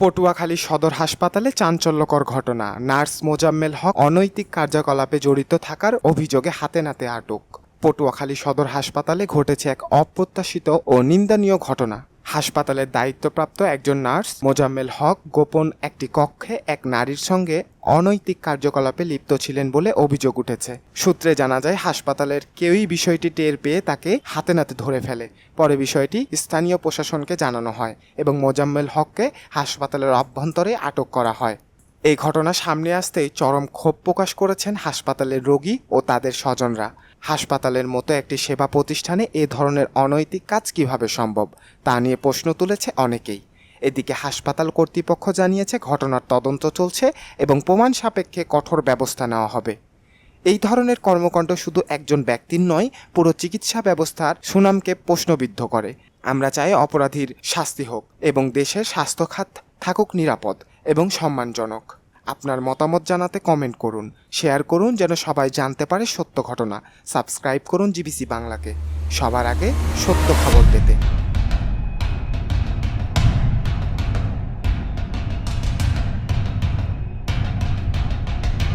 পটুয়াখালী সদর হাসপাতালে চাঞ্চল্যকর ঘটনা। নার্স মোজাম্মেল হক অনৈতিক কার্যকলাপে জড়িত থাকার অভিযোগে হাতে নাতে আটক। পটুয়াখালী সদর হাসপাতালে ঘটেছে এক অপ্রত্যাশিত ও নিন্দনীয় ঘটনা। হাসপাতালের দায়িত্বপ্রাপ্ত একজন নার্স মোজাম্মেল হক গোপন একটি কক্ষে এক নারীর সঙ্গে অনৈতিক কার্যকলাপে লিপ্ত ছিলেন বলে অভিযোগ উঠেছে। সূত্রে জানা যায়, হাসপাতালের কেউই বিষয়টি টের পেয়ে তাকে হাতে নাতে ধরে ফেলে। পরে বিষয়টি স্থানীয় প্রশাসনকে জানানো হয় এবং মোজাম্মেল হককে হাসপাতালের অভ্যন্তরে আটক করা হয়। এই ঘটনা সামনে আসতেই চরম ক্ষোভ প্রকাশ করেছেন হাসপাতালের রোগী ও তাদের স্বজনরা। হাসপাতালের মতো একটি সেবা প্রতিষ্ঠানে এ ধরনের অনৈতিক কাজ কীভাবে সম্ভব, তা নিয়ে প্রশ্ন তুলেছে অনেকেই। এদিকে হাসপাতাল কর্তৃপক্ষ জানিয়েছে ঘটনার তদন্ত চলছে এবং প্রমাণ সাপেক্ষে কঠোর ব্যবস্থা নেওয়া হবে। এই ধরনের কর্মকাণ্ড শুধু একজন ব্যক্তির নয়, পুরো চিকিৎসা ব্যবস্থার সুনামকে প্রশ্নবিদ্ধ করে। আমরা চাই অপরাধীর শাস্তি হোক এবং দেশের স্বাস্থ্য খাত থাকুক নিরাপদ এবং সম্মানজনক। আপনার মতামত জানাতে কমেন্ট করুন। শেয়ার করুন যেন সবাই জানতে পারে সত্য ঘটনা। সাবস্ক্রাইব করুন জিবিসি বাংলাকে। সবার আগে সত্য খবর পেতে।